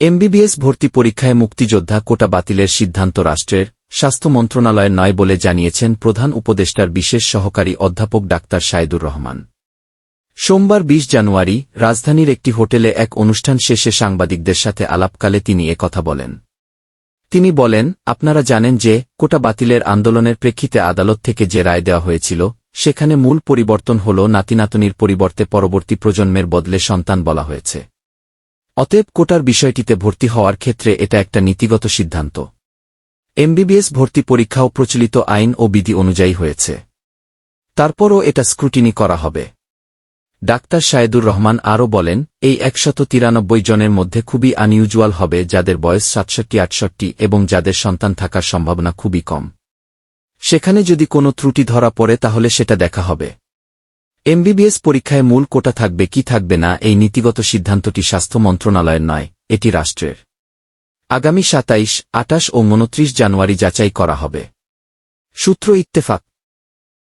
MBBS ভর্তি পরীক্ষায় মুক্তিযোদ্ধা কোটা বাতিলের সিদ্ধান্ত রাষ্ট্রের স্বাস্থ্য মন্ত্রণালয়ের নয় বলে জানিয়েছেন প্রধান উপদেষ্টার বিশেষ সহকারী অধ্যাপক ডাক্তার সাইদুর রহমান। সোমবার ২০ জানুয়ারি রাজধানীর একটি হোটেলে এক অনুষ্ঠান শেষে সাংবাদিকদের সাথে আলাপকালে তিনি কথা বলেন। তিনি বলেন, আপনারা জানেন যে কোটা বাতিলের আন্দোলনের প্রেক্ষিতে আদালত থেকে যে রায় দেওয়া হয়েছিল, সেখানে মূল পরিবর্তন হল নাতিনাতনির পরিবর্তে পরবর্তী প্রজন্মের বদলে সন্তান বলা হয়েছে। অতএব কোটার বিষয়টিতে ভর্তি হওয়ার ক্ষেত্রে এটা একটা নীতিগত সিদ্ধান্ত। এমবিবিএস ভর্তি পরীক্ষাও প্রচলিত আইন ও বিধি অনুযায়ী হয়েছে। তারপরও এটা স্ক্রুটিনি করা হবে। ডাক্তার শায়েদুর রহমান আরও বলেন, এই একশত তিরানব্বই জনের মধ্যে খুবই আনইউজুয়াল হবে যাদের বয়স সাতষট্টি, আটষট্টি এবং যাদের সন্তান থাকার সম্ভাবনা খুবই কম। সেখানে যদি কোনো ত্রুটি ধরা পড়ে তাহলে সেটা দেখা হবে। এমবিবিএস পরীক্ষায় মূল কোটা থাকবে কি থাকবে না এই নীতিগত সিদ্ধান্তটি স্বাস্থ্য মন্ত্রণালয়ের নয়, এটি রাষ্ট্রের। আগামী সাতাইশ আটাশ ও উনত্রিশ জানুয়ারি যাচাই করা হবে। সূত্র ইত্তেফাক।